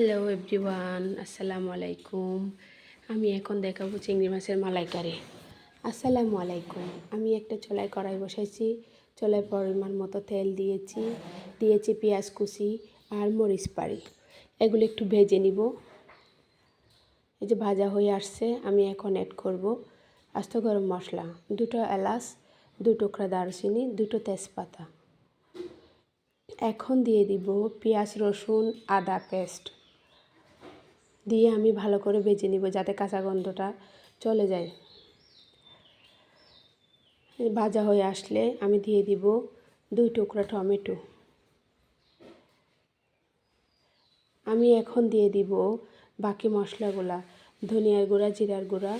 Hello everyone আসসালামু আলাইকুম আমি এখন দেখাবো চিংড়ি মাছের মালাইকারি। আসসালামু আলাইকুম। আমি একটা চলাই কড়াই বসাইছি। চলাই পরিমাণ মতো তেল দিয়েছি। দিয়েছি পেঁয়াজ কুচি আর মরিচ পাড়ি। এগুলো একটু ভেজে নিব। এই যে ভাজা হয়ে আসছে, আমি এখন অ্যাড করব আস্ত গরম মশলা। দুটো এলাচ দু টুকরা দারচিনি, দুটো তেজপাতা। এখন দিয়ে দিব পেঁয়াজ, রসুন, আদা, পেস্ট। দিয়ে আমি ভালো করে বেজে নিব যাতে কাঁচা গন্ধটা চলে যায়। ভাজা হয়ে আসলে আমি দিয়ে দিব দুই টুকরা টমেটো। আমি এখন দিয়ে দিব বাকি মশলাগুলা, ধনিয়ার গুঁড়া, জিরার গুঁড়া,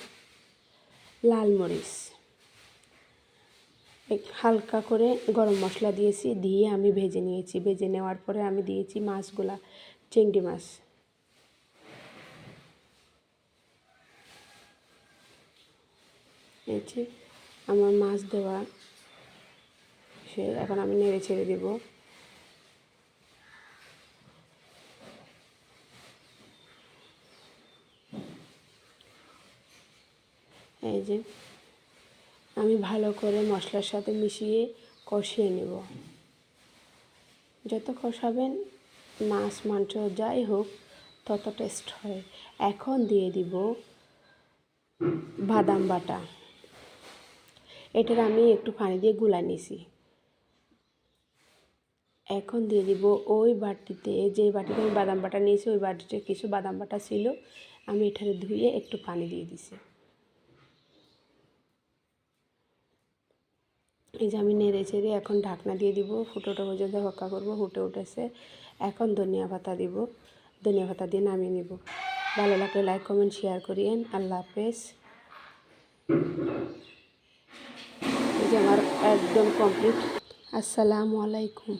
লাল মরিচ। হালকা করে গরম মশলা দিয়েছি, দিয়ে আমি ভেজে নিয়েছি। ভেজে নেওয়ার পরে আমি দিয়েছি মাছগুলা, চিংড়ি মাছ। যে আমার মাছ দেওয়া সে এখন আমি নেড়ে ছেড়ে দেব। এই যে, আমি ভালো করে মশলার সাথে মিশিয়ে কষিয়ে নেব। যত কষাবেন, মাছ, মাংস যাই হোক, তত টেস্ট হয়। এখন দিয়ে দিব বাদাম বাটা। এটার আমি একটু পানি দিয়ে গুলা নিছি। এখন দিয়ে দিব ওই বাটিতে যে বাটিতে আমি বাদাম বাটা নিয়েছি, ওই বাটিতে কিছু বাদাম বাটা ছিল, আমি এটারে ধুয়ে একটু পানি দিয়ে দিছি। এই যে আমি নেড়ে চেড়ে এখন ঢাকনা দিয়ে দিব, ফুটোটা পর্যন্ত হক্কা করব, ফুটে উঠেছে। এখন ধনিয়া পাতা দিব, ধনিয়া পাতা দিয়ে নামিয়ে নিব। ভালো লাগলে লাইক কমেন্ট শেয়ার করিয়েন। আল্লাহ হাফেজ। আমার একদম কমপ্লিট আসসালামু আলাইকুম।